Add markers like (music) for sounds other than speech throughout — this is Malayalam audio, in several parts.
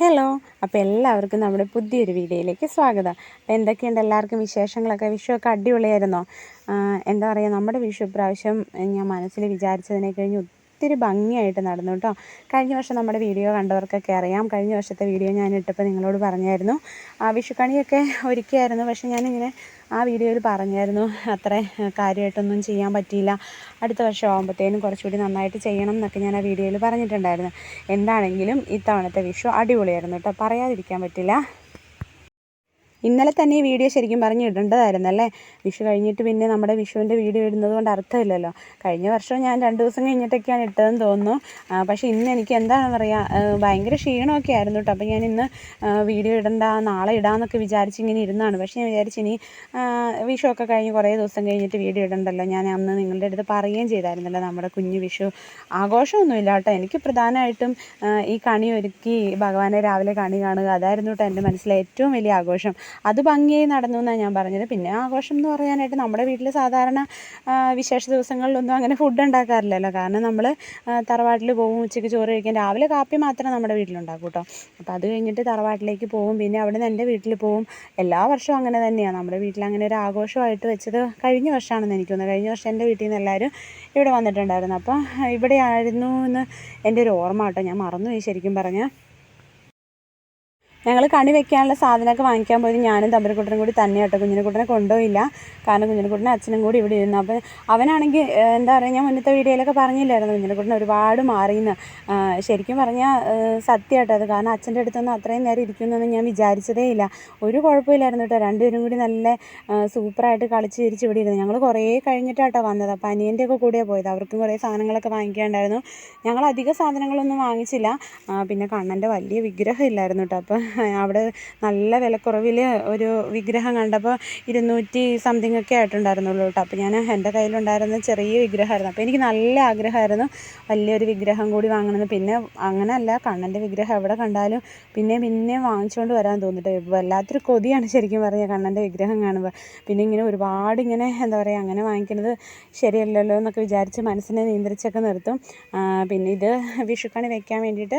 ഹലോ അപ്പോൾ എല്ലാവർക്കും നമ്മുടെ പുതിയൊരു വീഡിയോയിലേക്ക് സ്വാഗതം. അപ്പോൾ എന്തൊക്കെയുണ്ട് എല്ലാവർക്കും വിശേഷങ്ങളൊക്കെ? വിഷുവൊക്കെ അടിപൊളിയായിരുന്നോ? എന്താ പറയുക നമ്മുടെ വിഷു ഇപ്രാവശ്യം ഞാൻ മനസ്സിൽ വിചാരിച്ചതിനെ കഴിഞ്ഞ് ഒത്തിരി ഭംഗിയായിട്ട് നടന്നു കേട്ടോ കഴിഞ്ഞ വർഷം നമ്മുടെ വീഡിയോ കണ്ടവർക്കൊക്കെ അറിയാം. കഴിഞ്ഞ വർഷത്തെ വീഡിയോ ഞാൻ ഇട്ടപ്പോൾ നിങ്ങളോട് പറഞ്ഞായിരുന്നു. ആ വിഷുക്കണിയൊക്കെ ഒരുക്കിയായിരുന്നു. പക്ഷേ ഞാനിങ്ങനെ ആ വീഡിയോയിൽ പറഞ്ഞായിരുന്നു. അത്ര കാര്യമായിട്ടൊന്നും ചെയ്യാൻ പറ്റിയില്ല. അടുത്ത വർഷം ആകുമ്പോഴത്തേനും കുറച്ചുകൂടി നന്നായിട്ട് ചെയ്യണം എന്നൊക്കെ ഞാൻ ആ വീഡിയോയിൽ പറഞ്ഞിട്ടുണ്ടായിരുന്നു. എന്താണെങ്കിലും ഇത്തവണത്തെ വിഷു അടിപൊളിയായിരുന്നു കേട്ടോ പറയാതിരിക്കാൻ പറ്റില്ല. ഇന്നലെ തന്നെ ഈ വീഡിയോ ശരിക്കും പറഞ്ഞ് ഇടേണ്ടതായിരുന്നല്ലേ? വിഷു കഴിഞ്ഞിട്ട് പിന്നെ നമ്മുടെ വിഷുവിന്റെ വീഡിയോ ഇടുന്നത് കൊണ്ട് അർത്ഥമില്ലല്ലോ. കഴിഞ്ഞ വർഷം ഞാൻ രണ്ട് ദിവസം കഴിഞ്ഞിട്ടൊക്കെയാണ് ഇട്ടതെന്ന് തോന്നുന്നു. പക്ഷേ ഇന്ന് എനിക്ക് എന്താണെന്ന് പറയുക ഭയങ്കര ക്ഷീണമൊക്കെ ആയിരുന്നു കേട്ടോ. അപ്പോൾ ഞാൻ ഇന്ന് വീഡിയോ ഇടണ്ട നാളെ ഇടാമെന്നൊക്കെ വിചാരിച്ച് ഇങ്ങനെ ഇരുന്നാണ്. പക്ഷേ ഞാൻ വിചാരിച്ചു ഇനി ആ, വിഷുവൊക്കെ കഴിഞ്ഞ് കുറേ ദിവസം കഴിഞ്ഞിട്ട് വീഡിയോ ഇടണ്ടല്ലോ. ഞാൻ അന്ന് നിങ്ങളുടെ അടുത്ത് പറയുകയും ചെയ്തായിരുന്നല്ലോ നമ്മുടെ കുഞ്ഞു വിഷു ആഘോഷമൊന്നുമില്ല കേട്ടോ. എനിക്ക് പ്രധാനമായിട്ടും ഈ കണി ഒരുക്കി ഭഗവാനെ രാവിലെ കണി കാണുക അതായിരുന്നു കേട്ടോ എന്റെ മനസ്സിലെ ഏറ്റവും വലിയ ആഘോഷം. അത് ഭംഗിയായി നടന്നു എന്നാണ് ഞാൻ പറഞ്ഞത്. പിന്നെ ആഘോഷം എന്ന് പറയാനായിട്ട് നമ്മുടെ വീട്ടിൽ സാധാരണ വിശേഷ ദിവസങ്ങളിലൊന്നും അങ്ങനെ ഫുഡ് ഉണ്ടാക്കാറില്ലല്ലോ. കാരണം നമ്മൾ തറവാട്ടിൽ പോകും ഉച്ചയ്ക്ക് ചോറ് കഴിക്കാൻ രാവിലെ കാപ്പി മാത്രമേ നമ്മുടെ വീട്ടിലുണ്ടാക്കൂ കേട്ടോ. അപ്പോൾ അത് കഴിഞ്ഞിട്ട് തറവാട്ടിലേക്ക് പോകും. പിന്നെ അവിടെ നിന്ന് എന്റെ വീട്ടിൽ പോകും. എല്ലാ വർഷവും അങ്ങനെ തന്നെയാണ് നമ്മുടെ വീട്ടിൽ അങ്ങനെ ഒരു ആഘോഷമായിട്ട് വെച്ചത് കഴിഞ്ഞ വർഷമാണെന്ന് എനിക്ക് തോന്നുന്നത് കഴിഞ്ഞ വർഷം എന്റെ വീട്ടിൽ നിന്ന് എല്ലാവരും ഇവിടെ വന്നിട്ടുണ്ടായിരുന്നു. അപ്പോൾ ഇവിടെ ആയിരുന്നു എന്ന് എന്റെ ഒരു ഓർമ്മ കേട്ടോ. ഞാൻ മറന്നുപോയി ശരിക്കും പറഞ്ഞാൽ ഞങ്ങൾ കണി വെക്കാനുള്ള സാധനമൊക്കെ വാങ്ങിക്കാൻ പോയത് ഞാനും തമ്പരക്കുട്ടനും കൂടി തന്നെ കേട്ടോ കുഞ്ഞിനെക്കുട്ടനെ കൊണ്ടുപോയില്ല. കാരണം കുഞ്ഞിനെക്കുട്ടനെ അച്ഛനും കൂടി ഇവിടെ ഇരുന്നു. അപ്പോൾ അവനാണെങ്കിൽ എന്താ പറയുക ഞാൻ മുന്നത്തെ വീഡിയോയിലൊക്കെ പറഞ്ഞില്ലായിരുന്നു. കുഞ്ഞിനെക്കുട്ടൻ ഒരുപാട് മാറിയെന്ന് ശരിക്കും പറഞ്ഞാൽ സത്യമായിട്ടത് കാരണം അച്ഛന്റെ അടുത്തൊന്നും അത്രയും നേരം ഇരിക്കുമെന്നൊന്നും ഞാൻ വിചാരിച്ചതേ ഇല്ല. ഒരു കുഴപ്പമില്ലായിരുന്നു കേട്ടോ. രണ്ടുപേരും കൂടി നല്ല സൂപ്പറായിട്ട് കളിച്ച് ചിരിച്ച് ഇവിടെ ഇരുന്നു. ഞങ്ങൾ കുറേ കഴിഞ്ഞിട്ടാട്ടോ വന്നത്. അപ്പോൾ അനിയന്റെ ഒക്കെ കൂടെ പോയത്. അവർക്കും കുറേ സാധനങ്ങളൊക്കെ വാങ്ങിക്കാണ്ടായിരുന്നു. ഞങ്ങൾ അധിക സാധനങ്ങളൊന്നും വാങ്ങിച്ചില്ല. പിന്നെ കണ്ണന്റെ വലിയ വിഗ്രഹം ഇല്ലായിരുന്നു കേട്ടോ. അപ്പോൾ അവിടെ നല്ല വിലക്കുറവിൽ ഒരു വിഗ്രഹം കണ്ടപ്പോൾ ഇരുന്നൂറ്റി സംതിങ് ഒക്കെ ആയിട്ടുണ്ടായിരുന്നുള്ളൂ കേട്ടോ. അപ്പോൾ ഞാൻ എന്റെ കയ്യിലുണ്ടായിരുന്ന ചെറിയ വിഗ്രഹമായിരുന്നു. അപ്പോൾ എനിക്ക് നല്ല ആഗ്രഹമായിരുന്നു. വലിയൊരു വിഗ്രഹം കൂടി വാങ്ങണമെന്ന്. പിന്നെ അങ്ങനെയല്ല കണ്ണന്റെ വിഗ്രഹം എവിടെ കണ്ടാലും പിന്നെ പിന്നെ വാങ്ങിച്ചുകൊണ്ട് വരാൻ തോന്നിട്ട്. വല്ലാത്തൊരു കൊതിയാണ് ശരിക്കും പറഞ്ഞാൽ കണ്ണന്റെ വിഗ്രഹം കാണുമ്പോൾ പിന്നെ ഇങ്ങനെ ഒരുപാട് ഇങ്ങനെ എന്താ പറയുക അങ്ങനെ വാങ്ങിക്കുന്നത് ശരിയല്ലല്ലോ എന്നൊക്കെ വിചാരിച്ച് മനസ്സിനെ നിയന്ത്രിച്ചൊക്കെ നിർത്തും. പിന്നെ ഇത് വിഷുക്കണി വെക്കാൻ വേണ്ടിയിട്ട്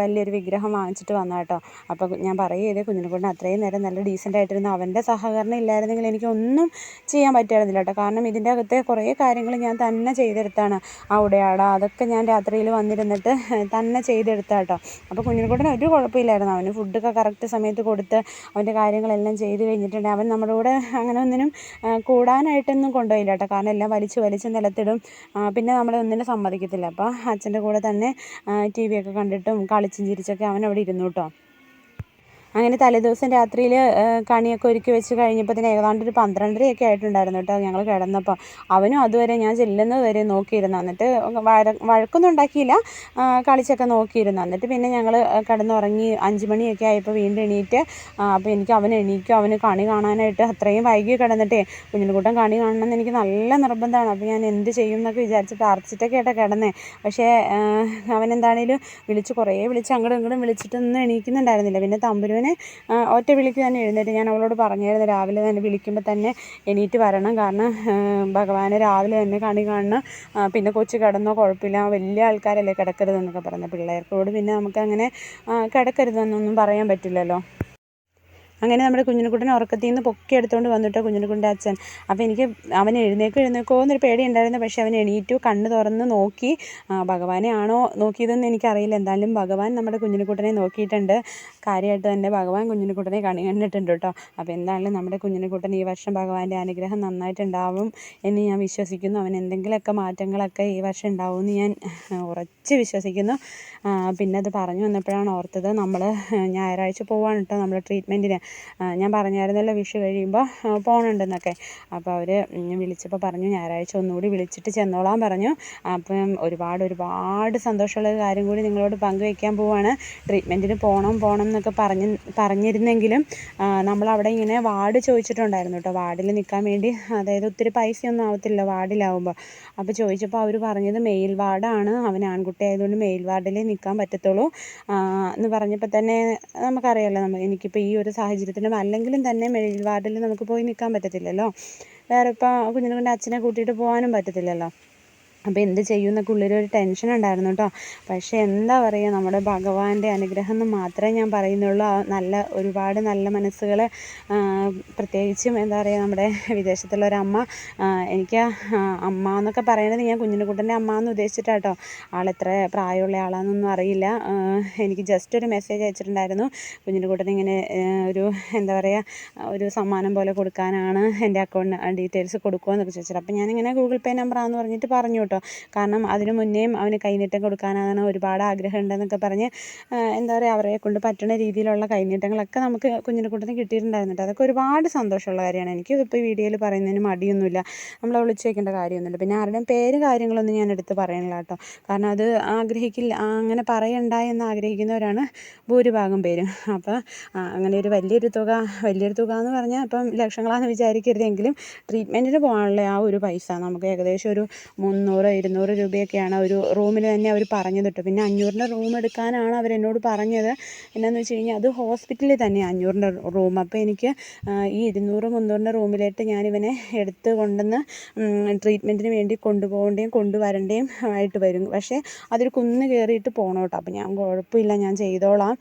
വലിയൊരു വിഗ്രഹം വാങ്ങിച്ചിട്ട് വന്നു കേട്ടോ അപ്പോൾ ഞാൻ പറയുക കുഞ്ഞിനെ കൊണ്ട് അത്രയും നേരം നല്ല ഡീസന്റ് ആയിട്ടിരുന്നു അവന്റെ സഹകരണം ഇല്ലായിരുന്നെങ്കിൽ എനിക്കൊന്നും ചെയ്യാൻ പറ്റുമായിരുന്നില്ല കേട്ടോ കാരണം ഇതിന്റെ അകത്തെ കുറേ കാര്യങ്ങൾ ഞാൻ തന്നെ ചെയ്തെടുത്താണ്. ആ ഉടയാട അതൊക്കെ ഞാൻ രാത്രിയിൽ വന്നിരുന്നിട്ട് തന്നെ ചെയ്തെടുത്ത കേട്ടോ അപ്പോൾ കുഞ്ഞിനെക്കൂട്ടിന് ഒരു കുഴപ്പമില്ലായിരുന്നു. അവന് ഫുഡൊക്കെ കറക്റ്റ് സമയത്ത് കൊടുത്ത് അവന്റെ കാര്യങ്ങളെല്ലാം ചെയ്ത് കഴിഞ്ഞിട്ടുണ്ട്. അവൻ നമ്മുടെ കൂടെ അങ്ങനെ ഒന്നിനും കൂടാനായിട്ടൊന്നും കൊണ്ടുപോയില്ല കേട്ടോ. കാരണം എല്ലാം വലിച്ച് വലിച്ച് നിലത്തിടും. പിന്നെ നമ്മളെ ഒന്നിനും സമ്മതിക്കത്തില്ല. അപ്പോൾ അച്ഛന്റെ കൂടെ തന്നെ ടി വിയൊക്കെ കണ്ടിട്ടും കളിച്ചും ചിരിച്ചൊക്കെ അവൻ അവിടെ ഇരുന്നു കേട്ടോ. അങ്ങനെ തലേദിവസം രാത്രിയിൽ കണിയൊക്കെ ഒരുക്കി വെച്ച് കഴിഞ്ഞപ്പോൾ തന്നെ ഏതാണ്ട് ഒരു പന്ത്രണ്ടരയൊക്കെ ആയിട്ടുണ്ടായിരുന്നു കേട്ടോ ഞങ്ങൾ കിടന്നപ്പോൾ അവനും അതുവരെ ഞാൻ ചെല്ലുന്നത് വരെ നോക്കിയിരുന്നു. എന്നിട്ട് വഴ വഴക്കൊന്നും ഉണ്ടാക്കിയില്ല. കളിച്ചൊക്കെ നോക്കിയിരുന്നു. എന്നിട്ട് പിന്നെ ഞങ്ങൾ കിടന്നുറങ്ങി അഞ്ച് മണിയൊക്കെ ആയപ്പോൾ വീണ്ടും എണീറ്റ് അപ്പോൾ എനിക്ക് അവൻ എണീക്കും അവന് കണി കാണാനായിട്ട് അത്രയും വൈകി കിടന്നിട്ടേ കുഞ്ഞിൻകുട്ടൻ കണി കാണണമെന്ന് എനിക്ക് നല്ല നിർബന്ധമാണ് അപ്പോൾ ഞാൻ എന്ത് ചെയ്യും എന്നൊക്കെ വിചാരിച്ച് പ്രാർത്ഥിച്ചിട്ടൊക്കെ ആയിട്ടാണ് കിടന്നേ. പക്ഷേ എന്താണേലും വിളിച്ച് കുറേ വിളിച്ച് അങ്ങോട്ടും ഇങ്ങോട്ടും വിളിച്ചിട്ടൊന്നും എണീക്കുന്നുണ്ടായിരുന്നില്ല. പിന്നെ തമ്പുരുവിനെ ആ, ഒറ്റ വിളിക്ക് തന്നെ എഴുന്നേറ്റ് ഞാൻ അവളോട് പറഞ്ഞായിരുന്നു രാവിലെ തന്നെ വിളിക്കുമ്പോൾ തന്നെ എണീറ്റ് വരണം. കാരണം ഭഗവാനെ രാവിലെ തന്നെ കണി കാണണം. പിന്നെ കൊച്ചു കിടന്നോ കുഴപ്പമില്ല. വലിയ ആൾക്കാരല്ലേ കിടക്കരുതെന്നൊക്കെ പറഞ്ഞു പിള്ളേർക്കോട് പിന്നെ നമുക്ക് അങ്ങനെ കിടക്കരുതെന്നൊന്നും പറയാൻ പറ്റില്ലല്ലോ. അങ്ങനെ നമ്മുടെ കുഞ്ഞിനെക്കുട്ടനെ ഉറക്കത്തിൽ നിന്ന് പൊക്കി എടുത്തുകൊണ്ട് വന്നിട്ടോ കുഞ്ഞിനെക്കുട്ടന്റെ അച്ഛൻ. അപ്പോൾ എനിക്ക് അവൻ എഴുന്നേക്കോ എഴുന്നേക്കോ എന്നൊരു പേടി ഉണ്ടായിരുന്നു. പക്ഷേ അവൻ എണീറ്റു കണ്ണ് തുറന്ന് നോക്കി. ഭഗവാനെ ആണോ നോക്കിയതെന്ന് എനിക്കറിയില്ല. എന്തായാലും ഭഗവാൻ നമ്മുടെ കുഞ്ഞിനെക്കുട്ടനെ നോക്കിയിട്ടുണ്ട്. കാര്യമായിട്ട് തന്നെ ഭഗവാൻ കുഞ്ഞിനെക്കുട്ടനെ കണി കണ്ടിട്ടുണ്ട് കേട്ടോ. അപ്പോൾ എന്തായാലും നമ്മുടെ കുഞ്ഞിനെക്കുട്ടൻ ഈ വർഷം ഭഗവാന്റെ അനുഗ്രഹം നന്നായിട്ടുണ്ടാവും എന്ന് ഞാൻ വിശ്വസിക്കുന്നു. അവൻ എന്തെങ്കിലുമൊക്കെ മാറ്റങ്ങളൊക്കെ ഈ വർഷം ഉണ്ടാവുമെന്ന് ഞാൻ ഉറച്ച് വിശ്വസിക്കുന്നു. പിന്നെ അത് പറഞ്ഞു വന്നപ്പോഴാണ് ഓർത്തത് നമ്മൾ ഞായറാഴ്ച പോവാണ് കേട്ടോ നമ്മൾ ട്രീറ്റ്മെന്റിന് ഞാൻ പറഞ്ഞായിരുന്നല്ലോ വിഷു കഴിയുമ്പോൾ പോകണുണ്ടെന്നൊക്കെ അപ്പോൾ അവർ വിളിച്ചപ്പോൾ പറഞ്ഞു ഞായറാഴ്ച ഒന്നുകൂടി വിളിച്ചിട്ട് ചെന്നോളാൻ പറഞ്ഞു. അപ്പം ഒരുപാട് ഒരുപാട് സന്തോഷമുള്ള ഒരു കാര്യം കൂടി നിങ്ങളോട് പങ്കുവയ്ക്കാൻ പോവാണ്. ട്രീറ്റ്മെന്റിന് പോകണം പോകണം എന്നൊക്കെ പറഞ്ഞ് പറഞ്ഞിരുന്നെങ്കിലും നമ്മളവിടെ ഇങ്ങനെ വാർഡ് ചോദിച്ചിട്ടുണ്ടായിരുന്നു കേട്ടോ. വാർഡിൽ നിൽക്കാൻ വേണ്ടി അതായത് ഒത്തിരി പൈസയൊന്നും ആവത്തില്ല വാർഡിലാവുമ്പോൾ അപ്പോൾ ചോദിച്ചപ്പോൾ അവർ പറഞ്ഞത് മെയിൽ വാർഡാണ്. അവൻ ആൺകുട്ടി ആയതുകൊണ്ട് മെയിൽ വാർഡിലേ നിൽക്കാൻ പറ്റത്തുള്ളൂ. എന്ന് പറഞ്ഞപ്പോൾ തന്നെ നമുക്കറിയാമല്ലോ നമ്മൾ എനിക്കിപ്പോൾ ഈ ഒരു സാഹചര്യത്തിലും അല്ലെങ്കിലും തന്നെ മെയിൽ വാർഡിൽ നമുക്ക് പോയി നിൽക്കാൻ പറ്റത്തില്ലല്ലോ. വേറെ ഇപ്പോൾ കുഞ്ഞിനെ കൊണ്ട് അച്ഛനെ കൂട്ടിയിട്ട് പോകാനും പറ്റത്തില്ലല്ലോ. അപ്പോൾ എന്ത് ചെയ്യും എന്നൊക്കെ ഉള്ളിലൊരു ടെൻഷൻ ഉണ്ടായിരുന്നു കേട്ടോ പക്ഷേ എന്താ പറയുക നമ്മുടെ ഭഗവാന്റെ അനുഗ്രഹം എന്ന് മാത്രമേ ഞാൻ പറയുന്നുള്ളൂ. നല്ല ഒരുപാട് നല്ല മനസ്സുകൾ പ്രത്യേകിച്ചും എന്താ പറയുക നമ്മുടെ വിദേശത്തുള്ള ഒരു അമ്മ എനിക്ക് അമ്മ എന്നൊക്കെ പറയണത് ഞാൻ കുഞ്ഞിനുകുട്ടന്റെ അമ്മ എന്ന് ഉദ്ദേശിച്ചിട്ടാണ് കേട്ടോ ആളെത്ര പ്രായമുള്ള ആളാണെന്നൊന്നും അറിയില്ല. എനിക്ക് ജസ്റ്റ് ഒരു മെസ്സേജ് അയച്ചിട്ടുണ്ടായിരുന്നു. കുഞ്ഞിനുകുട്ടൻ ഇങ്ങനെ ഒരു എന്താ പറയുക ഒരു സമ്മാനം പോലെ കൊടുക്കാനാണ് എന്റെ അക്കൗണ്ട് ഡീറ്റെയിൽസ് കൊടുക്കുക എന്നൊക്കെ ചോദിച്ചത് അപ്പോൾ ഞാനിങ്ങനെ ഗൂഗിൾ പേ നമ്പറാണെന്ന് പറഞ്ഞിട്ട് പറഞ്ഞു കേട്ടോ കാരണം അതിന് മുന്നേയും അവന് കൈനീട്ടം കൊടുക്കാനാണ് ഒരുപാട് ആഗ്രഹം ഉണ്ടെന്നൊക്കെ പറഞ്ഞ് എന്താ പറയുക അവരെ കൊണ്ട് പറ്റുന്ന രീതിയിലുള്ള കൈനീട്ടങ്ങളൊക്കെ നമുക്ക് കുഞ്ഞിനെ കൂട്ടത്തിന് കിട്ടിയിട്ടുണ്ടായിരുന്നു അതൊക്കെ ഒരുപാട് സന്തോഷമുള്ള കാര്യമാണ്. എനിക്ക് ഇപ്പോൾ വീഡിയോയിൽ പറയുന്നതിന് മടിയൊന്നുമില്ല. നമ്മൾ വിളിച്ച് വയ്ക്കേണ്ട കാര്യമൊന്നുമില്ല. പിന്നെ ആരുടെയും പേര് കാര്യങ്ങളൊന്നും ഞാൻ എടുത്ത് പറയണില്ല കേട്ടോ. കാരണം അത് ആഗ്രഹിക്കില്ല അങ്ങനെ പറയണ്ട എന്ന് ആഗ്രഹിക്കുന്നവരാണ് ഭൂരിഭാഗം പേരും. അപ്പോൾ അങ്ങനെ ഒരു വലിയൊരു തുക വലിയൊരു തുക എന്ന് പറഞ്ഞാൽ ഇപ്പം ലക്ഷങ്ങളാണെന്ന് വിചാരിക്കരുതെങ്കിലും ട്രീറ്റ്മെന്റിന് പോകാനുള്ള ആ ഒരു പൈസ നമുക്ക് ഏകദേശം ഒരു മുന്നൂറ് ഇരുന്നൂറ് രൂപയൊക്കെയാണ് ഒരു റൂമിന് തന്നെ അവർ പറഞ്ഞത് കേട്ടോ പിന്നെ അഞ്ഞൂറിന്റെ റൂം എടുക്കാനാണ് അവരെന്നോട് പറഞ്ഞത്. എന്നാന്ന് വെച്ച് കഴിഞ്ഞാൽ അത് ഹോസ്പിറ്റലിൽ തന്നെയാണ് അഞ്ഞൂറിന്റെ റൂം. അപ്പോൾ എനിക്ക് ഈ ഇരുന്നൂറ് മുന്നൂറിന്റെ റൂമിലേക്ക് ഞാനിവനെ എടുത്ത് കൊണ്ടുവന്ന് ട്രീറ്റ്മെന്റിന് വേണ്ടി കൊണ്ടുപോകേണ്ടയും കൊണ്ടുവരേണ്ടയും ആയിട്ട് വരും. പക്ഷേ അതൊരു കുന്ന് കയറിയിട്ട് പോകണം കേട്ടോ അപ്പോൾ ഞാൻ കുഴപ്പമില്ല ഞാൻ ചെയ്തോളാം.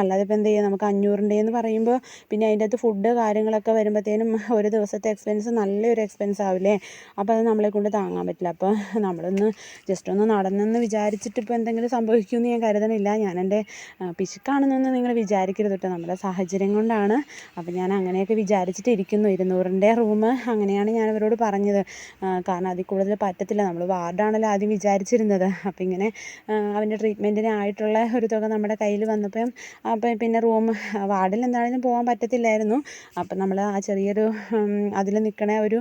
അല്ലാതെ ഇപ്പോൾ എന്ത് ചെയ്യുക നമുക്ക് അഞ്ഞൂറിന്റെ എന്ന് പറയുമ്പോൾ പിന്നെ അതിന്റെ അകത്ത് ഫുഡ് കാര്യങ്ങളൊക്കെ വരുമ്പോഴത്തേനും ഒരു ദിവസത്തെ എക്സ്പെൻസ് നല്ലൊരു എക്സ്പെൻസ് ആവില്ലേ? അപ്പോൾ അത് നമ്മളെ കൊണ്ട് താങ്ങാൻ പറ്റില്ല അപ്പോൾ നമ്മളൊന്ന് ജസ്റ്റ് ഒന്ന് നടന്നെന്ന് വിചാരിച്ചിട്ട് ഇപ്പോൾ എന്തെങ്കിലും സംഭവിക്കുമെന്ന് ഞാൻ കരുതണില്ല. ഞാൻ എന്റെ പിശുക്കാണെന്നൊന്നും നിങ്ങൾ വിചാരിക്കരുത് കേട്ടോ നമ്മുടെ സാഹചര്യം കൊണ്ടാണ്. അപ്പോൾ ഞാൻ അങ്ങനെയൊക്കെ വിചാരിച്ചിട്ട് ഇരിക്കുന്നു. ഇരുന്നൂറിന്റെ റൂം അങ്ങനെയാണ് ഞാൻ അവരോട് പറഞ്ഞത്. കാരണം അതിൽ കൂടുതൽ പറ്റത്തില്ല. നമ്മൾ വാർഡാണല്ലോ ആദ്യം വിചാരിച്ചിരുന്നത്. അപ്പോൾ ഇങ്ങനെ അവന്റെ ട്രീറ്റ്മെന്റിനായിട്ടുള്ള ഒരു തുക നമ്മുടെ കയ്യിൽ വന്നപ്പം അപ്പം പിന്നെ റൂം വാർഡിൽ എന്താണെങ്കിലും പോകാൻ പറ്റത്തില്ലായിരുന്നു. അപ്പം നമ്മൾ ആ ചെറിയൊരു അതിൽ നിൽക്കണ ഒരു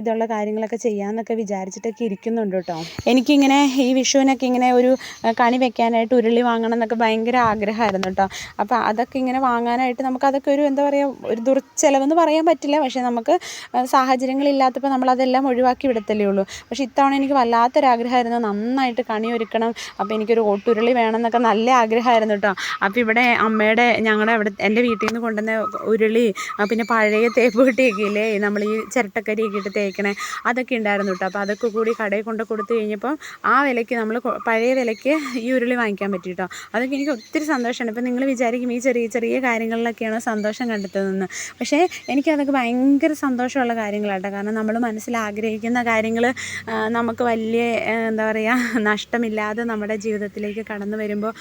ഇതുള്ള കാര്യങ്ങളൊക്കെ ചെയ്യാമെന്നൊക്കെ വിചാരിച്ചിട്ടൊക്കെ ഇരിക്കുന്നുണ്ട് കേട്ടോ. എനിക്കിങ്ങനെ ഈ വിഷുവിനൊക്കെ ഇങ്ങനെ ഒരു കണി വെക്കാനായിട്ട് ഉരുളി വാങ്ങണം എന്നൊക്കെ ഭയങ്കര ആഗ്രഹമായിരുന്നു കേട്ടോ. അപ്പോൾ അതൊക്കെ ഇങ്ങനെ വാങ്ങാനായിട്ട് നമുക്കതൊക്കെ ഒരു എന്താ പറയുക ഒരു ദുർച്ചെലവെന്ന് പറയാൻ പറ്റില്ല. പക്ഷേ നമുക്ക് സാഹചര്യങ്ങളില്ലാത്തപ്പോൾ നമ്മളതെല്ലാം ഒഴിവാക്കി വിടത്തല്ലേ ഉള്ളൂ. പക്ഷേ ഇത്തവണ എനിക്ക് വല്ലാത്തൊരാഗ്രഹമായിരുന്നു. നന്നായിട്ട് കണി ഒരുക്കണം. അപ്പോൾ എനിക്കൊരു ഓട്ടുരുളി വേണം എന്നൊക്കെ നല്ല ആഗ്രഹമായിരുന്നു കേട്ടോ. അപ്പോൾ ഇവിടെ അമ്മയുടെ ഞങ്ങളുടെ അവിടെ എന്റെ വീട്ടിൽ നിന്ന് കൊണ്ടുവന്ന ഉരുളി പിന്നെ പഴയ തേപ്പ് കിട്ടിയൊക്കെ ഇല്ലേ? നമ്മൾ ഈ ചിരട്ടക്കരിയൊക്കെ ഇട്ട് തേക്കണേ അതൊക്കെ ഉണ്ടായിരുന്നു കേട്ടോ. അപ്പോൾ അതൊക്കെ കൂടി കടയിൽ കൊണ്ട് കൊടുത്തു കഴിഞ്ഞപ്പം ആ വിലയ്ക്ക് നമ്മൾ പഴയ വിലയ്ക്ക് ഈ ഉരുളി വാങ്ങിക്കാൻ പറ്റി കേട്ടോ അതൊക്കെ എനിക്ക് ഒത്തിരി സന്തോഷമാണ് ഇപ്പം നിങ്ങൾ വിചാരിക്കും ഈ ചെറിയ ചെറിയ കാര്യങ്ങളിലൊക്കെയാണ് സന്തോഷം കണ്ടെത്തുന്നതെന്ന്. പക്ഷേ എനിക്കതൊക്കെ ഭയങ്കര സന്തോഷമുള്ള കാര്യങ്ങളാട്ടോ കാരണം നമ്മൾ മനസ്സിൽ ആഗ്രഹിക്കുന്ന കാര്യങ്ങൾ നമുക്ക് വലിയ എന്താ പറയുക നഷ്ടമില്ലാതെ നമ്മുടെ ജീവിതത്തിലേക്ക് കടന്നു വരുമ്പോൾ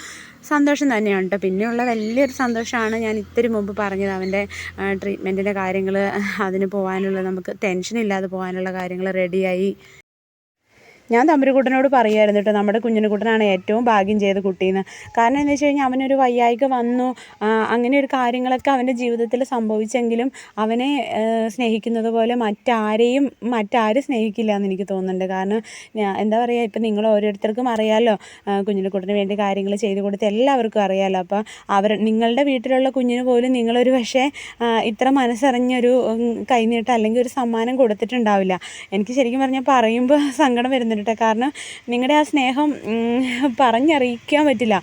സന്തോഷം തന്നെയാണ് കേട്ടോ പിന്നെയുള്ള വലിയൊരു സന്തോഷമാണ് ഞാൻ ഇത്തിരി മുമ്പ് പറഞ്ഞത് അവന്റെ ട്രീറ്റ്മെന്റിന്റെ കാര്യങ്ങൾ അതിന് പോകാനുള്ള നമുക്ക് ടെൻഷൻ ഇല്ലാതെ പോകാനുള്ള കാര്യങ്ങൾ റെഡിയായി. ഞാൻ തമ്പുരുക്കുട്ടനോട് പറയുമായിരുന്നു കേട്ടോ നമ്മുടെ കുഞ്ഞിനുകുട്ടനാണ് ഏറ്റവും ഭാഗ്യം ചെയ്ത കുട്ടിയെന്ന് കാരണം എന്താ വെച്ച് കഴിഞ്ഞാൽ അവനൊരു വയ്യായിക വന്നു. അങ്ങനെ ഒരു കാര്യങ്ങളൊക്കെ അവന്റെ ജീവിതത്തിൽ സംഭവിച്ചെങ്കിലും അവനെ സ്നേഹിക്കുന്നത് പോലെ മറ്റാരെയും മറ്റാരും സ്നേഹിക്കില്ല എന്ന് എനിക്ക് തോന്നുന്നുണ്ട്. കാരണം എന്താ പറയുക ഇപ്പം നിങ്ങൾ ഓരോരുത്തർക്കും അറിയാമല്ലോ കുഞ്ഞിനുകുട്ടന് വേണ്ടി കാര്യങ്ങൾ ചെയ്തു കൊടുത്ത് എല്ലാവർക്കും അറിയാമല്ലോ അപ്പോൾ അവർ നിങ്ങളുടെ വീട്ടിലുള്ള കുഞ്ഞിന് പോലും നിങ്ങളൊരു പക്ഷേ ഇത്ര മനസ്സറിഞ്ഞൊരു കൈനീട്ടം അല്ലെങ്കിൽ ഒരു സമ്മാനം കൊടുത്തിട്ടുണ്ടാവില്ല. എനിക്ക് ശരിക്കും പറഞ്ഞാൽ പറയുമ്പോൾ സങ്കടം വരുന്നുണ്ട്. കേട്ടോ കാരണം നിങ്ങളുടെ ആ സ്നേഹം പറഞ്ഞറിയിക്കാൻ പറ്റില്ല.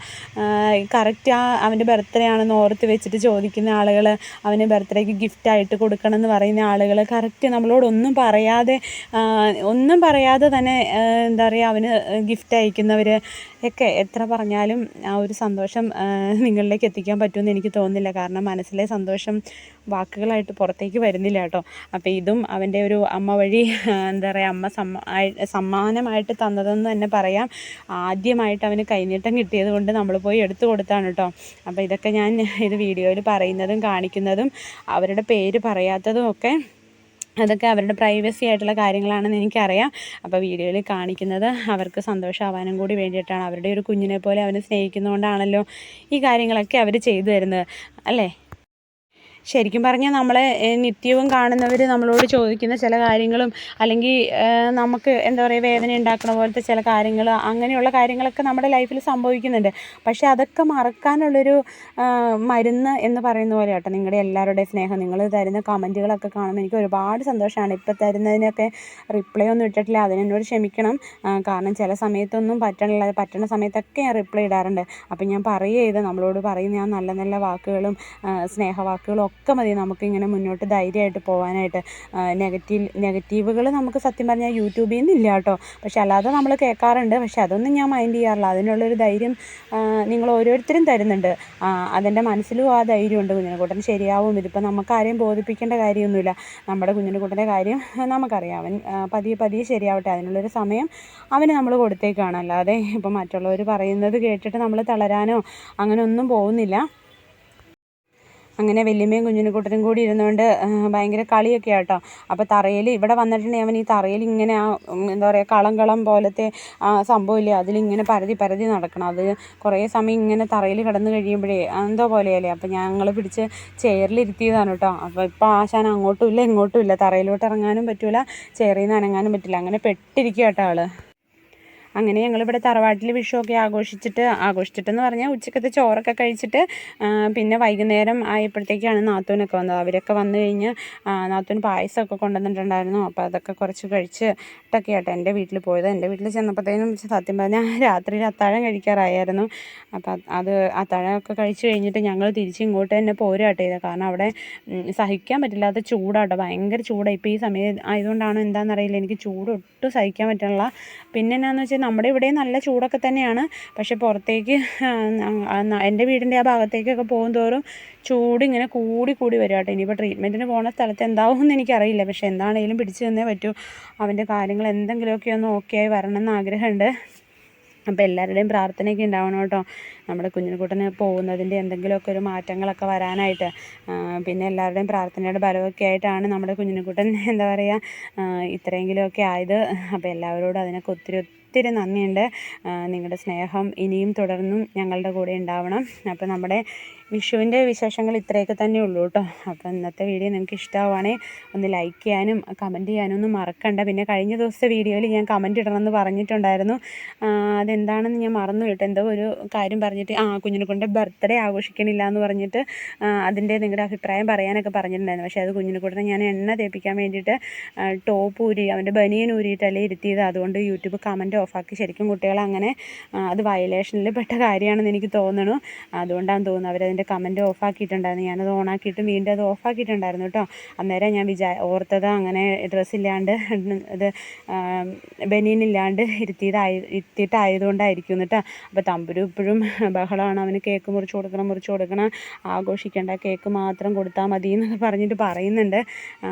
കറക്റ്റ് ആ അവന്റെ ബർത്ത്ഡേ ആണെന്ന് ഓർത്ത് വെച്ചിട്ട് ചോദിക്കുന്ന ആളുകൾ അവന് ബർത്ത്ഡേക്ക് ഗിഫ്റ്റായിട്ട് കൊടുക്കണം എന്ന് പറയുന്ന ആളുകൾ കറക്റ്റ് നമ്മളോടൊന്നും പറയാതെ ഒന്നും പറയാതെ തന്നെ എന്താ പറയുക അവന് ഗിഫ്റ്റ് അയക്കുന്നവർ ഒക്കെ എത്ര പറഞ്ഞാലും ആ ഒരു സന്തോഷം നിങ്ങളിലേക്ക് എത്തിക്കാൻ പറ്റുമെന്ന് എനിക്ക് തോന്നുന്നില്ല. കാരണം മനസ്സിലെ സന്തോഷം വാക്കുകളായിട്ട് പുറത്തേക്ക് വരുന്നില്ല കേട്ടോ. അപ്പോൾ ഇതും അവന്റെ ഒരു അമ്മ വഴി എന്താ പറയുക അമ്മ സമ്മ സമ്മാനമായിട്ട് തന്നതെന്ന് തന്നെ പറയാം. ആദ്യമായിട്ട് അവന് കൈനീട്ടം കിട്ടിയത് കൊണ്ട് നമ്മൾ പോയി എടുത്തു കൊടുത്താണ് കേട്ടോ. അപ്പോൾ ഇതൊക്കെ ഞാൻ ഇത് വീഡിയോയിൽ പറയുന്നതും കാണിക്കുന്നതും അവരുടെ പേര് പറയാത്തതും ഒക്കെ അതൊക്കെ അവരുടെ പ്രൈവസി ആയിട്ടുള്ള കാര്യങ്ങളാണെന്ന് എനിക്കറിയാം. അപ്പോൾ വീഡിയോയിൽ കാണിക്കുന്നത് അവർക്ക് സന്തോഷമാവാനും കൂടി വേണ്ടിയിട്ടാണ്. അവരുടെ ഒരു കുഞ്ഞിനെ പോലെ അവനെ സ്നേഹിക്കുന്നതുകൊണ്ടാണല്ലോ ഈ കാര്യങ്ങളൊക്കെ അവർ ചെയ്തു തരുന്നത്. അല്ലേ? ശരിക്കും പറഞ്ഞാൽ നമ്മളെ നിത്യവും കാണുന്നവർ നമ്മളോട് ചോദിക്കുന്ന ചില കാര്യങ്ങളും അല്ലെങ്കിൽ നമുക്ക് എന്താ പറയുക വേദന ഉണ്ടാക്കുന്ന പോലത്തെ ചില കാര്യങ്ങൾ അങ്ങനെയുള്ള കാര്യങ്ങളൊക്കെ നമ്മുടെ ലൈഫിൽ സംഭവിക്കുന്നുണ്ട്. പക്ഷേ അതൊക്കെ മറക്കാനുള്ളൊരു മരുന്ന് എന്ന് പറയുന്ന പോലെ കേട്ടോ നിങ്ങളുടെ എല്ലാവരുടെയും സ്നേഹം. നിങ്ങൾ തരുന്ന കമന്റുകളൊക്കെ കാണുമ്പോൾ എനിക്ക് ഒരുപാട് സന്തോഷമാണ് ഇപ്പോൾ തരുന്നതിനൊക്കെ റിപ്ലൈ ഒന്നും ഇട്ടിട്ടില്ല. അതിനെന്നോട് ക്ഷമിക്കണം. കാരണം ചില സമയത്തൊന്നും പറ്റണില്ല. പറ്റുന്ന സമയത്തൊക്കെ ഞാൻ റിപ്ലൈ ഇടാറുണ്ട്. അപ്പം ഞാൻ പറയുക ഇത് നമ്മളോട് പറയുന്ന ആ നല്ല നല്ല വാക്കുകളും സ്നേഹവാക്കുകളും അതൊക്കെ മതി. നമുക്കിങ്ങനെ മുന്നോട്ട് ധൈര്യമായിട്ട് പോകാനായിട്ട് നെഗറ്റീവ് നെഗറ്റീവുകൾ നമുക്ക് സത്യം പറഞ്ഞാൽ യൂട്യൂബിൽ നിന്നില്ല കേട്ടോ. പക്ഷെ അല്ലാതെ നമ്മൾ കേൾക്കാറുണ്ട്. പക്ഷെ അതൊന്നും ഞാൻ മൈൻഡ് ചെയ്യാറില്ല. അതിനുള്ളൊരു ധൈര്യം നിങ്ങൾ ഓരോരുത്തരും തരുന്നുണ്ട്. അതെന്റെ മനസ്സിലും ആ ധൈര്യമുണ്ട്. കുഞ്ഞിനെക്കൂട്ടൻ ശരിയാവും. ഇതിപ്പോൾ നമുക്ക് ആരെയും ബോധിപ്പിക്കേണ്ട കാര്യമൊന്നുമില്ല. നമ്മുടെ കുഞ്ഞിനെക്കൂട്ടന്റെ കാര്യം നമുക്കറിയാം. അവൻ പതിയെ പതിയെ ശരിയാവട്ടെ. അതിനുള്ളൊരു സമയം അവന് നമ്മൾ കൊടുത്തേക്കാണ്. അല്ലാതെ ഇപ്പം മറ്റുള്ളവർ പറയുന്നത് കേട്ടിട്ട് നമ്മൾ തളരാനോ അങ്ങനെ ഒന്നും പോകുന്നില്ല. അങ്ങനെ വല്യമ്മയും കുഞ്ഞിനുകുട്ടനും കൂടി ഇരുന്നുകൊണ്ട് ഭയങ്കര കളിയൊക്കെ ആട്ടോ. അപ്പോൾ തറയിൽ ഇവിടെ വന്നിട്ടുണ്ടെങ്കിൽ അവൻ ഈ തറയിൽ ഇങ്ങനെ ആ എന്താ പറയുക കളം കളം പോലത്തെ ആ സംഭവമില്ലേ? അതിലിങ്ങനെ പരതി പരതി നടക്കണം. അത് കുറേ സമയം ഇങ്ങനെ തറയിൽ കിടന്ന് കഴിയുമ്പോഴേ എന്തോ പോലെയല്ലേ? അപ്പോൾ ഞങ്ങൾ പിടിച്ച് ചെയറിലിരുത്തിയതാണ് കേട്ടോ. അപ്പോൾ ഇപ്പോൾ ആശാൻ അങ്ങോട്ടും ഇല്ല ഇങ്ങോട്ടും ഇല്ല. തറയിലോട്ട് ഇറങ്ങാനും പറ്റില്ല ചെയറിൽ നിന്ന് അനങ്ങാനും പറ്റില്ല. അങ്ങനെ പെട്ടിരിക്കുക കേട്ടോ ആൾ അങ്ങനെ ഞങ്ങളിവിടെ തറവാട്ടിൽ വിഷുവൊക്കെ ആഘോഷിച്ചിട്ട് ആഘോഷിച്ചിട്ടെന്ന് പറഞ്ഞാൽ ഉച്ചക്കത്തെ ചോറൊക്കെ കഴിച്ചിട്ട് പിന്നെ വൈകുന്നേരം ആയപ്പോഴത്തേക്കാണ് നാത്തൂനൊക്കെ വന്നത്. അവരൊക്കെ വന്നു കഴിഞ്ഞ് നാത്തൂൻ പായസമൊക്കെ കൊണ്ടുവന്നിട്ടുണ്ടായിരുന്നു. അപ്പോൾ അതൊക്കെ കുറച്ച് കഴിച്ചിട്ടൊക്കെ ആട്ടെ എന്റെ വീട്ടിൽ പോയത്. എന്റെ വീട്ടിൽ ചെന്നപ്പോഴത്തേനും സത്യം പറഞ്ഞാൽ രാത്രിയിൽ അത്താഴം കഴിക്കാറായിരുന്നു. അപ്പോൾ അത് അത്താഴമൊക്കെ കഴിച്ച് കഴിഞ്ഞിട്ട് ഞങ്ങൾ തിരിച്ച് ഇങ്ങോട്ട് തന്നെ പോരാട്ടോ ചെയ്തത്. കാരണം അവിടെ സഹിക്കാൻ പറ്റില്ലാത്ത ചൂടാട്ടോ. ഭയങ്കര ചൂടാണ് ഇപ്പോൾ ഈ സമയം ആയതുകൊണ്ടാണോ എന്താണെന്നറിയില്ല എനിക്ക് ചൂട് ഒട്ടും സഹിക്കാൻ പറ്റുന്നില്ല പിന്നെ എന്നാന്ന് വെച്ചാൽ നമ്മുടെ ഇവിടെ നല്ല ചൂടൊക്കെ തന്നെയാണ്. പക്ഷേ പുറത്തേക്ക് എന്റെ വീടിന്റെ ആ ഭാഗത്തേക്കൊക്കെ പോകും തോറും ചൂട് ഇങ്ങനെ കൂടി കൂടി വരും കേട്ടോ. ഇനിയിപ്പോൾ ട്രീറ്റ്മെന്റിന് പോകുന്ന സ്ഥലത്ത് എന്താവും എന്ന് എനിക്കറിയില്ല. പക്ഷേ എന്താണേലും പിടിച്ചു തന്നേ പറ്റൂ. അവന്റെ കാര്യങ്ങൾ എന്തെങ്കിലുമൊക്കെ ഒന്ന് ഓക്കെ ആയി വരണം എന്ന് ആഗ്രഹമുണ്ട്. അപ്പോൾ എല്ലാവരുടെയും പ്രാർത്ഥനയൊക്കെ ഉണ്ടാവണം കേട്ടോ. നമ്മുടെ കുഞ്ഞിനെക്കുട്ടന് പോകുന്നതിന്റെ എന്തെങ്കിലുമൊക്കെ ഒരു മാറ്റങ്ങളൊക്കെ വരാനായിട്ട്. പിന്നെ എല്ലാവരുടെയും പ്രാർത്ഥനയുടെ ബലമൊക്കെ ആയിട്ടാണ് നമ്മുടെ കുഞ്ഞിനെക്കുട്ടൻ എന്താ പറയുക ഇത്രയെങ്കിലുമൊക്കെ ആയത്. അപ്പോൾ എല്ലാവരോടും അതിനൊക്കെ ഒത്തിരി ഒത്തിരി നന്ദിയുണ്ട്. നിങ്ങളുടെ സ്നേഹം ഇനിയും തുടർന്നും ഞങ്ങളുടെ കൂടെ ഉണ്ടാവണം. അപ്പോൾ നമ്മുടെ വിഷുവിന്റെ വിശേഷങ്ങൾ ഇത്രയൊക്കെ തന്നെ ഉള്ളൂ കേട്ടോ. അപ്പോൾ ഇന്നത്തെ വീഡിയോ നിങ്ങൾക്ക് ഇഷ്ടമാവുകയാണെങ്കിൽ ഒന്ന് ലൈക്ക് ചെയ്യാനും കമന്റ് ചെയ്യാനും ഒന്നും മറക്കണ്ട. പിന്നെ കഴിഞ്ഞ ദിവസത്തെ വീഡിയോയിൽ ഞാൻ കമന്റ് ഇടണമെന്ന് പറഞ്ഞിട്ടുണ്ടായിരുന്നു. അതെന്താണെന്ന് ഞാൻ മറന്നു കേട്ടോ. എന്തോ ഒരു കാര്യം പറഞ്ഞിട്ട് ആ കുഞ്ഞിനെ കൊണ്ട് ബർത്ത്ഡേ ആഘോഷിക്കണില്ല എന്ന് പറഞ്ഞിട്ട് അതിന്റെ നിങ്ങളുടെ അഭിപ്രായം പറയാനൊക്കെ പറഞ്ഞിട്ടുണ്ടായിരുന്നു. പക്ഷേ അത് കുഞ്ഞിനെ കൂടെ ഞാൻ എണ്ണ തേപ്പിക്കാൻ വേണ്ടിയിട്ട് ടോപ്പ് ഊരി അവന്റെ ബനിയൻ ഊരിയിട്ടല്ലേ ഇരുത്തിയത്. അതുകൊണ്ട് യൂട്യൂബ് കമന്റ് ഓഫാക്കി ശരിക്കും കുട്ടികൾ അങ്ങനെ അത് വയലേഷനിൽ പെട്ട കാര്യമാണെന്ന് എനിക്ക് തോന്നുന്നു അതുകൊണ്ടാണ് തോന്നുന്നത് അവരതിന്റെ കമന്റ് ഓഫാക്കിയിട്ടുണ്ടായിരുന്നു. ഞാനത് ഓണാക്കിയിട്ട് വീണ്ടും അത് ഓഫാക്കിയിട്ടുണ്ടായിരുന്നു കേട്ടോ. അന്നേരം ഞാൻ വിചാ ഓർത്തത് അങ്ങനെ ഡ്രസ്സില്ലാണ്ട് (laughs) ഇത് ബനിയനില്ലാണ്ട് ഇരുത്തിയതായി ഇരുത്തിയിട്ടായതുകൊണ്ടായിരിക്കും കേട്ടോ. അപ്പോൾ തമ്പുരു ഇപ്പോഴും ബഹളമാണ്. അവന് കേക്ക് മുറിച്ച് കൊടുക്കണം മുറിച്ച് കൊടുക്കണം. ആഘോഷിക്കേണ്ട കേക്ക് മാത്രം കൊടുത്താൽ മതി എന്നൊക്കെ പറഞ്ഞിട്ട് പറയുന്നുണ്ട്.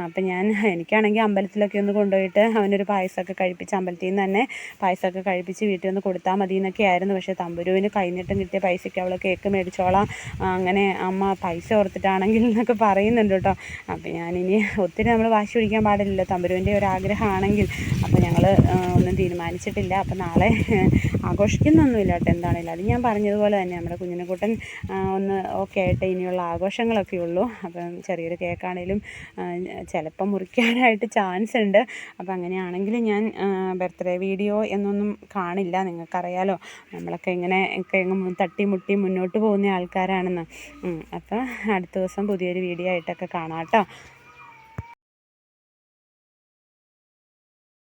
അപ്പം ഞാൻ എനിക്കാണെങ്കിൽ അമ്പലത്തിലൊക്കെ ഒന്ന് കൊണ്ടുപോയിട്ട് അവനൊരു പായസമൊക്കെ കഴിപ്പിച്ച് അമ്പലത്തിൽ നിന്ന് തന്നെ പായസം പായസമൊക്കെ കഴിപ്പിച്ച് വീട്ടിൽ ഒന്ന് കൊടുത്താൽ മതി എന്നൊക്കെ ആയിരുന്നു പക്ഷേ തമ്പുരുവിന് കൈനീട്ടം കിട്ടിയ പൈസയ്ക്ക് അവൾ കേക്ക് മേടിച്ചോളാം. അങ്ങനെ അമ്മ പൈസ ഓർത്തിട്ടാണെങ്കിൽ എന്നൊക്കെ പറയുന്നുണ്ട് കേട്ടോ. അപ്പോൾ ഞാനിനി ഒത്തിരി നമ്മൾ വാശി പിടിക്കാൻ പാടില്ലല്ലോ. തമ്പുരുവിന്റെ ഒരു ആഗ്രഹമാണെങ്കിൽ. അപ്പോൾ ഞങ്ങൾ ഒന്നും തീരുമാനിച്ചിട്ടില്ല. അപ്പോൾ നാളെ ആഘോഷിക്കുന്നൊന്നുമില്ല കേട്ടോ എന്താണെങ്കിലും. അത് ഞാൻ പറഞ്ഞതുപോലെ തന്നെ. നമ്മുടെ കുഞ്ഞിനെക്കുട്ടൻ ഒന്ന് ഓക്കെ ആയിട്ട് ഇനിയുള്ള ആഘോഷങ്ങളൊക്കെ ഉള്ളൂ. അപ്പം ചെറിയൊരു കേക്കാണേലും ചിലപ്പം മുറിക്കാനായിട്ട് ചാൻസ് ഉണ്ട്. അപ്പോൾ അങ്ങനെയാണെങ്കിൽ ഞാൻ ബർത്ത്ഡേ വീഡിയോ എന്നൊന്നും കാണില്ല. നിങ്ങൾക്കറിയാലോ. നമ്മളൊക്കെ ഇങ്ങനെ ഒക്കെ തട്ടി മുട്ടി മുന്നോട്ട് പോകുന്ന ആൾക്കാരാണെന്ന്. അപ്പോൾ അടുത്ത ദിവസം പുതിയൊരു വീഡിയോ ആയിട്ടൊക്കെ കാണാം കേട്ടോ.